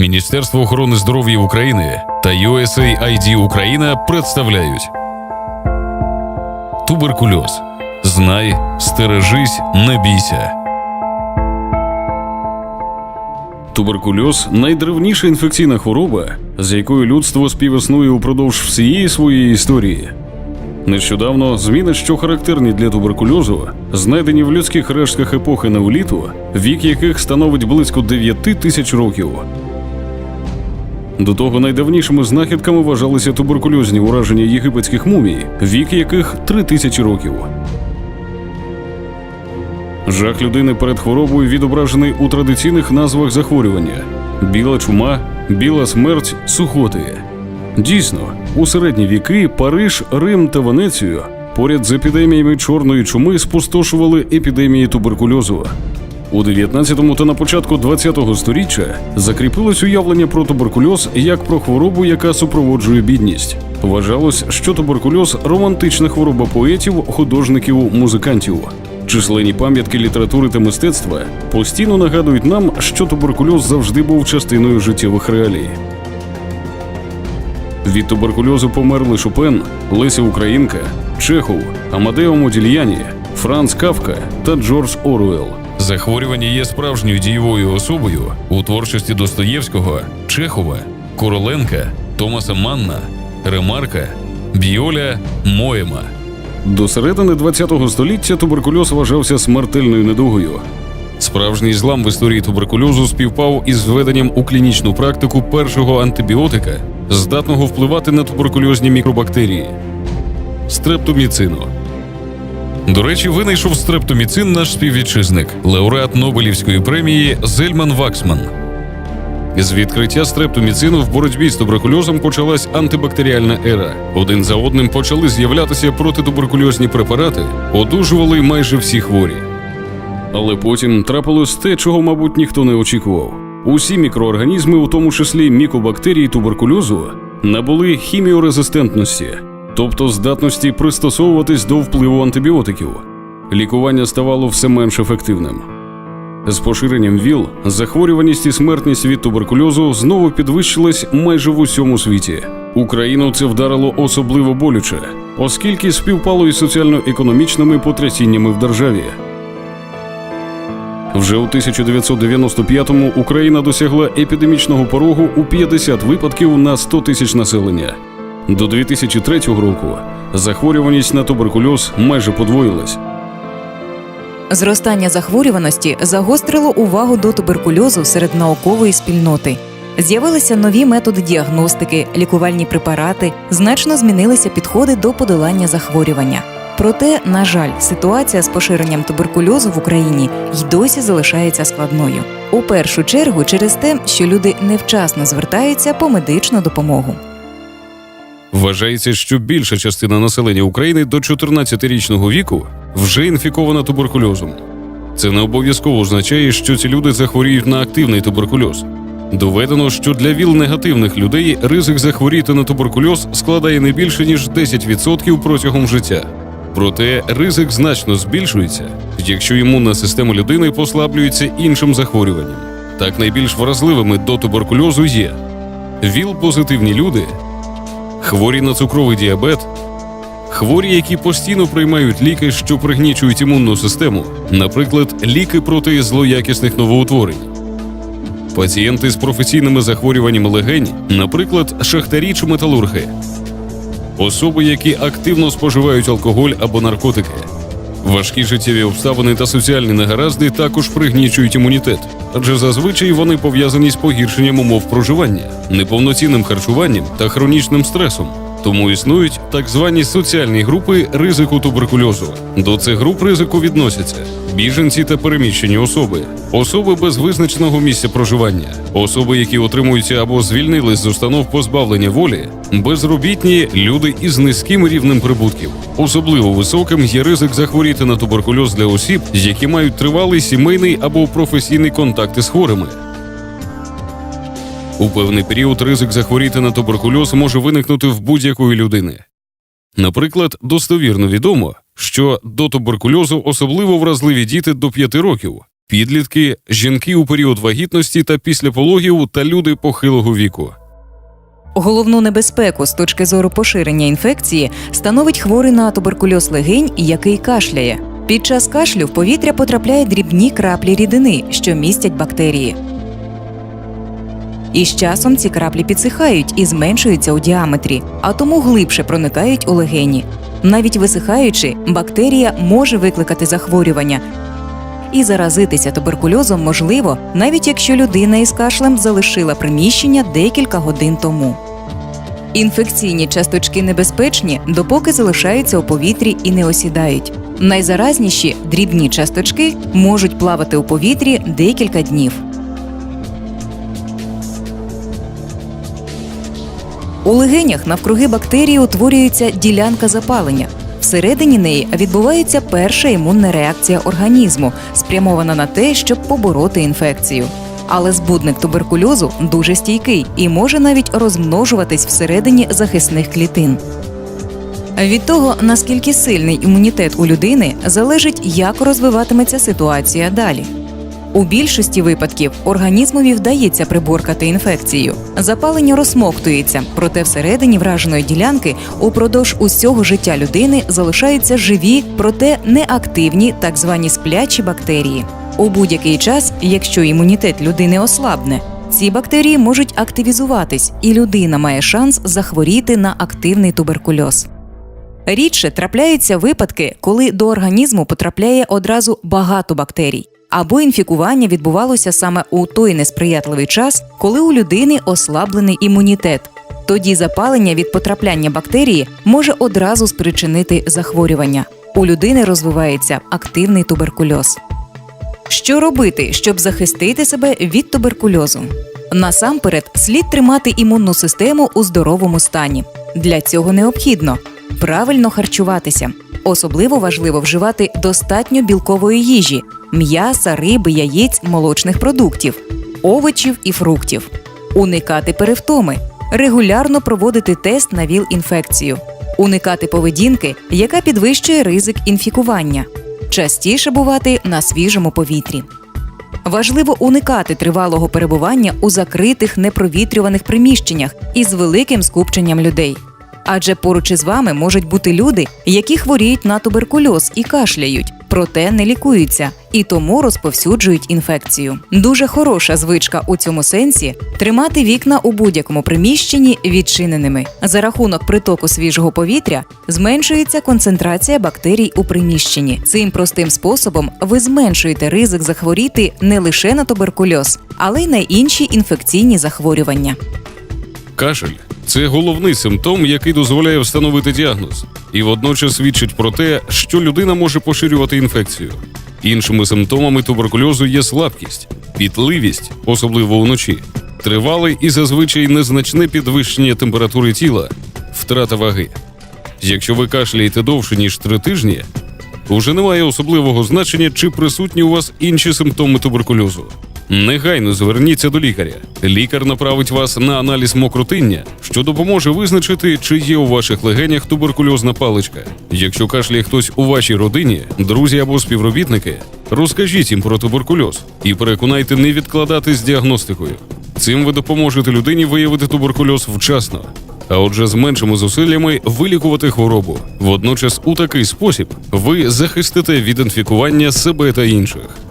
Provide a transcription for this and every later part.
Міністерство охорони здоров'я України та USAID Україна представляють Туберкульоз. Знай, стережись, не бійся. Туберкульоз найдревніша інфекційна хвороба, з якою людство співіснує упродовж всієї своєї історії. Нещодавно зміни, що характерні для туберкульозу, знайдені в людських рештках епохи неоліту, вік яких становить близько 9 тисяч років. До того найдавнішими знахідками вважалися туберкульозні ураження єгипетських мумій, вік яких 3 тисячі років. Жах людини перед хворобою відображений у традиційних назвах захворювання: біла чума, біла смерть, сухоти. Дійсно, у середні віки Париж, Рим та Венецію поряд з епідеміями чорної чуми спустошували епідемії туберкульозу. У 19 та на початку 20-го сторіччя закріпилось уявлення про туберкульоз як про хворобу, яка супроводжує бідність. Вважалось, що туберкульоз романтична хвороба поетів, художників, музикантів. Численні пам'ятки літератури та мистецтва постійно нагадують нам, що туберкульоз завжди був частиною життєвих реалій. Від туберкульозу померли Шопен, Леся Українка, Чехов, Амадео Модільяні, Франц Кавка та Джордж Оруел. Захворювання є справжньою дієвою особою у творчості Достоєвського, Чехова, Короленка, Томаса Манна, Ремарка, Бьоля, Моєма. До середини ХХ століття туберкульоз вважався смертельною недугою. Справжній злам в історії туберкульозу співпав із введенням у клінічну практику першого антибіотика, здатного впливати на туберкульозні мікробактерії стрептоміцину. До речі, винайшов стрептоміцин наш співвітчизник, лауреат Нобелівської премії Зельман Ваксман. З відкриття стрептоміцину в боротьбі з туберкульозом почалась антибактеріальна ера. Один за одним почали з'являтися протитуберкульозні препарати, одужували майже всі хворі. Але потім трапилось те, чого, мабуть, ніхто не очікував. Усі мікроорганізми, у тому числі мікобактерії туберкульозу, набули хіміорезистентності, тобто здатності пристосовуватись до впливу антибіотиків. Лікування ставало все менш ефективним. З поширенням ВІЛ захворюваність і смертність від туберкульозу знову підвищилась майже в усьому світі. Україну це вдарило особливо болюче, оскільки співпало із соціально-економічними потрясіннями в державі. Вже у 1995-му Україна досягла епідемічного порогу у 50 випадків на 100 тисяч населення. До 2003 року захворюваність на туберкульоз майже подвоїлась. Зростання захворюваності загострило увагу до туберкульозу серед наукової спільноти. З'явилися нові методи діагностики, лікувальні препарати, значно змінилися підходи до подолання захворювання. Проте, на жаль, ситуація з поширенням туберкульозу в Україні й досі залишається складною. У першу чергу через те, що люди невчасно звертаються по медичну допомогу. Вважається, що більша частина населення України до 14-річного віку вже інфікована туберкульозом. Це не обов'язково означає, що ці люди захворіють на активний туберкульоз. Доведено, що для ВІЛ-негативних людей ризик захворіти на туберкульоз складає не більше ніж 10% протягом життя. Проте ризик значно збільшується, якщо імунна система людини послаблюється іншим захворюванням. Так найбільш вразливими до туберкульозу є ВІЛ-позитивні люди, хворі на цукровий діабет, хворі, які постійно приймають ліки, що пригнічують імунну систему, наприклад, ліки проти злоякісних новоутворень. Пацієнти з професійними захворюваннями легень, наприклад, шахтарі чи металурги, особи, які активно споживають алкоголь або наркотики. Важкі життєві обставини та соціальні негаразди також пригнічують імунітет, адже зазвичай вони пов'язані з погіршенням умов проживання, неповноцінним харчуванням та хронічним стресом. Тому існують так звані соціальні групи ризику туберкульозу. До цих груп ризику відносяться біженці та переміщені особи, особи без визначеного місця проживання, особи, які отримуються або звільнились з установ позбавлення волі, безробітні люди із низьким рівнем прибутків. Особливо високим є ризик захворіти на туберкульоз для осіб, які мають тривалий сімейний або професійний контакт із хворими. У певний період ризик захворіти на туберкульоз може виникнути в будь-якої людини. Наприклад, достовірно відомо, що до туберкульозу особливо вразливі діти до 5 років, підлітки, жінки у період вагітності та після пологів та люди похилого віку. Головну небезпеку з точки зору поширення інфекції становить хворий на туберкульоз легень, який кашляє. Під час кашлю в повітря потрапляють дрібні краплі рідини, що містять бактерії. І з часом ці краплі підсихають і зменшуються у діаметрі, а тому глибше проникають у легені. Навіть висихаючи, бактерія може викликати захворювання. І заразитися туберкульозом можливо, навіть якщо людина із кашлем залишила приміщення декілька годин тому. Інфекційні часточки небезпечні, допоки залишаються у повітрі і не осідають. Найзаразніші дрібні часточки можуть плавати у повітрі декілька днів. У легенях навкруги бактерії утворюється ділянка запалення. Всередині неї відбувається перша імунна реакція організму, спрямована на те, щоб побороти інфекцію. Але збудник туберкульозу дуже стійкий і може навіть розмножуватись всередині захисних клітин. Від того, наскільки сильний імунітет у людини, залежить, як розвиватиметься ситуація далі. У більшості випадків організмові вдається приборкати інфекцію. Запалення розсмоктується, проте всередині враженої ділянки упродовж усього життя людини залишаються живі, проте неактивні так звані сплячі бактерії. У будь-який час, якщо імунітет людини ослабне, ці бактерії можуть активізуватись, і людина має шанс захворіти на активний туберкульоз. Рідше трапляються випадки, коли до організму потрапляє одразу багато бактерій, або інфікування відбувалося саме у той несприятливий час, коли у людини ослаблений імунітет. Тоді запалення від потрапляння бактерії може одразу спричинити захворювання. У людини розвивається активний туберкульоз. Що робити, щоб захистити себе від туберкульозу? Насамперед, слід тримати імунну систему у здоровому стані. Для цього необхідно правильно харчуватися. Особливо важливо вживати достатньо білкової їжі, м'яса, риби, яєць, молочних продуктів, овочів і фруктів, уникати перевтоми, регулярно проводити тест на ВІЛ-інфекцію, уникати поведінки, яка підвищує ризик інфікування, частіше бувати на свіжому повітрі. Важливо уникати тривалого перебування у закритих непровітрюваних приміщеннях із великим скупченням людей. Адже поруч із вами можуть бути люди, які хворіють на туберкульоз і кашляють, проте не лікуються і тому розповсюджують інфекцію. Дуже хороша звичка у цьому сенсі тримати вікна у будь-якому приміщенні відчиненими. За рахунок притоку свіжого повітря зменшується концентрація бактерій у приміщенні. Цим простим способом ви зменшуєте ризик захворіти не лише на туберкульоз, але й на інші інфекційні захворювання. Кашель це головний симптом, який дозволяє встановити діагноз, і водночас свідчить про те, що людина може поширювати інфекцію. Іншими симптомами туберкульозу є слабкість, пітливість, особливо вночі, тривале і зазвичай незначне підвищення температури тіла, втрата ваги. Якщо ви кашляєте довше ніж три тижні, уже немає особливого значення, чи присутні у вас інші симптоми туберкульозу. Негайно зверніться до лікаря. Лікар направить вас на аналіз мокротиння, що допоможе визначити, чи є у ваших легенях туберкульозна паличка. Якщо кашляє хтось у вашій родині, друзі або співробітники, розкажіть їм про туберкульоз і переконайте не відкладати з діагностикою. Цим ви допоможете людині виявити туберкульоз вчасно. А отже, з меншими зусиллями вилікувати хворобу. Водночас, у такий спосіб ви захистите від інфікування себе та інших.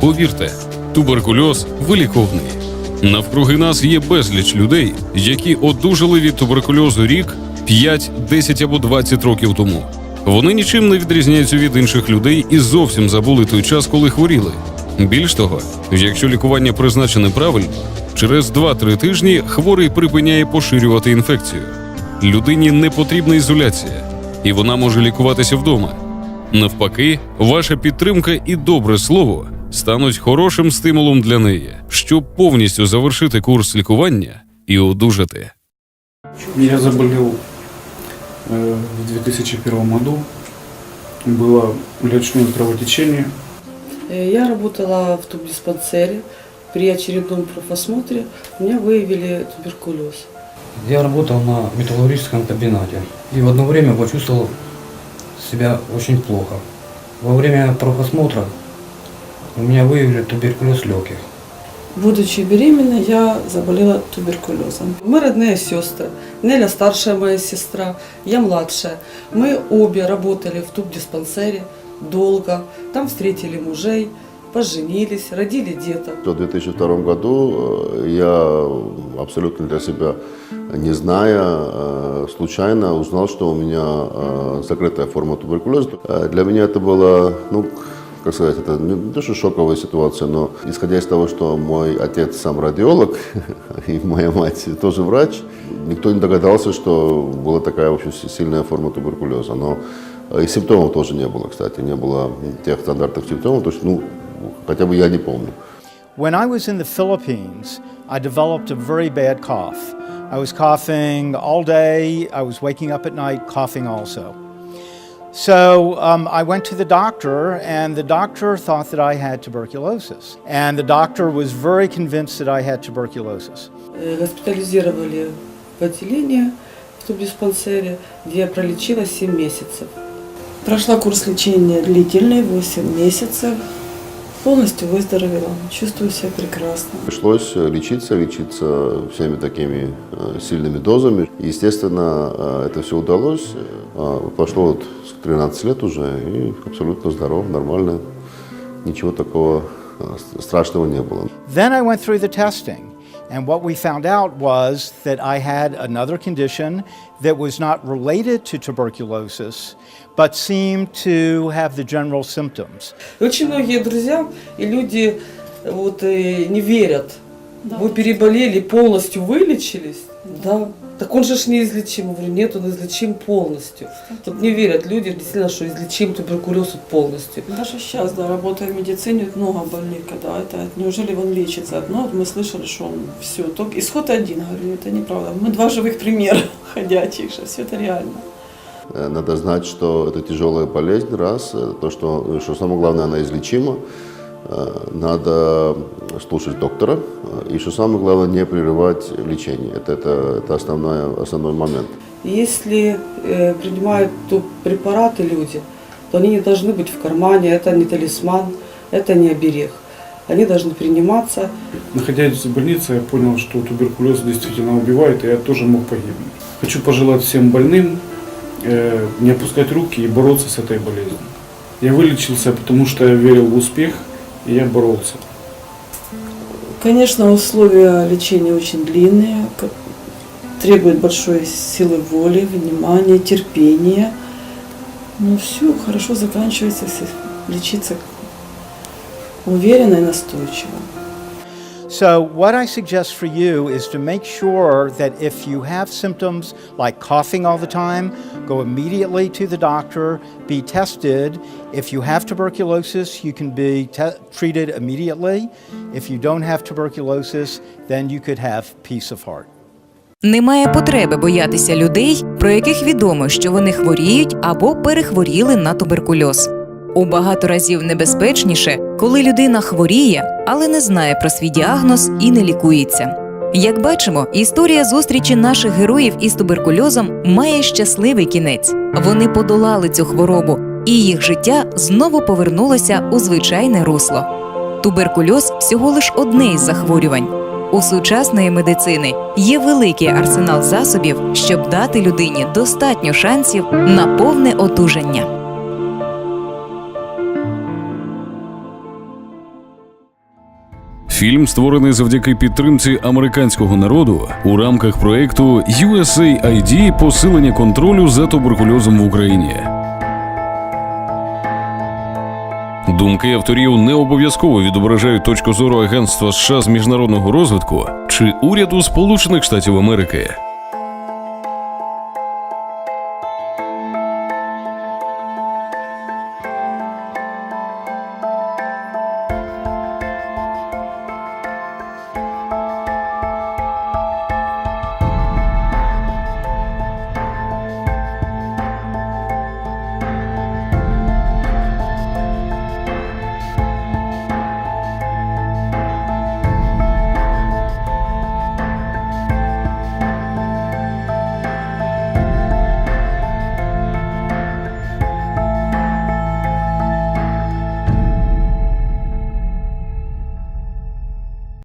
Повірте, туберкульоз виліковний. Навкруги нас є безліч людей, які одужали від туберкульозу рік, 5, 10 або 20 років тому. Вони нічим не відрізняються від інших людей і зовсім забули той час, коли хворіли. Більш того, якщо лікування призначене правильно, через 2-3 тижні хворий припиняє поширювати інфекцію. Людині не потрібна ізоляція, і вона може лікуватися вдома. Навпаки, ваша підтримка і добре слово стануть хорошим стимулом для неї, щоб повністю завершити курс лікування і одужати. Я заболел э, в 2001 году. Было легочное кровотечение. Э, Я работала в тубдиспансере. При очередном профосмотре у меня выявили туберкулез. Я работал на металлургическом комбинате и в одно время почувствовал себя очень плохо. Во время профосмотра у меня выявили туберкулез легких. Будучи беременной, я заболела туберкулезом. Мы родные сестры. Неля старшая моя сестра, я младшая. Мы обе работали в тубдиспансере долго. Там встретили мужей, поженились, родили деток. В 2002 году э, я абсолютно для себя не зная, э, случайно узнал, что у меня э, закрытая форма туберкулеза. Для меня это было, ну, как сказать, это не то, что шоковая ситуация, но исходя из того, что мой отец сам радиолог и моя мать тоже врач, никто не догадался, что была такая очень сильная форма туберкулеза. Но э, и симптомов тоже не было, кстати, не было тех стандартных симптомов, то есть, ну, хотя бы я не помню. When I was in the Philippines, I developed a very bad cough. I was coughing all day. I was waking up at night coughing also. So um, I went to the doctor, and the doctor thought that I had tuberculosis. And the doctor was very convinced that I had tuberculosis. Э, Госпитализировали в отделение в тубдиспансере, где я пролечила 7 месяцев. Прошла курс лечения длительный, 8 месяцев. Полностью выздоровела. Чувствую себя прекрасно. Пришлось э, лечиться, лечиться всеми такими э, сильными дозами. Естественно, э, это все удалось. Э, Прошло вот 13 лет уже, и абсолютно здоров, нормально. Ничего такого э, с- страшного не было. Then I went through the testing, and what we found out was that I had another condition that was not related to tuberculosis, but seemed to have the general symptoms. И Очень многие друзья и люди э, вот, э, не верят. Вы переболели, полностью вылечились? Да. Так он же ж неизлечим. Я говорю, нет, он излечим полностью. Вот не верят люди действительно, что излечим туберкулез полностью. Даже сейчас, да, работая в медицине, много больных, когда это, неужели он лечится одно, вот мы слышали, что он все, только исход один, говорю, это неправда. Мы два живых примера ходячих, что все это реально. Э, Надо знать, что это тяжелая болезнь, раз. Э, То, что, что самое главное, она излечима. Э, Надо слушать доктора. Э, И что самое главное, не прерывать лечение. Это, это, это основной, основной момент. Если э, принимают то препараты люди, то они не должны быть в кармане, это не талисман, это не оберег. Они должны приниматься Находясь в больнице, я понял, что туберкулез действительно убивает, и я тоже мог погибнуть. Хочу пожелать всем больным э, не опускать руки и бороться с этой болезнью. Я вылечился, потому что я верил в успех, и я боролся. Конечно, условия лечения очень длинные, требуют большой силы воли, внимания, терпения. Но все хорошо заканчивается, если лечиться уверенно и настойчиво. So, what I suggest for you is to make sure that if you have symptoms like coughing all the time, go immediately to the doctor, be tested. If you have tuberculosis, you can be te- treated immediately. If you don't have tuberculosis, then you could have peace of heart. Немає потреби боятися людей, про яких відомо, що вони хворіють або перехворіли на туберкульоз. У багато разів небезпечніше, коли людина хворіє, але не знає про свій діагноз і не лікується. Як бачимо, історія зустрічі наших героїв із туберкульозом має щасливий кінець. Вони подолали цю хворобу, і їх життя знову повернулося у звичайне русло. Туберкульоз всього лиш одне із захворювань. У сучасної медицини є великий арсенал засобів, щоб дати людині достатньо шансів на повне одужання. Фільм створений завдяки підтримці американського народу у рамках проекту USAID посилення контролю за туберкульозом в Україні. Думки авторів не обов'язково відображають точку зору Агентства США з міжнародного розвитку чи уряду Сполучених Штатів Америки.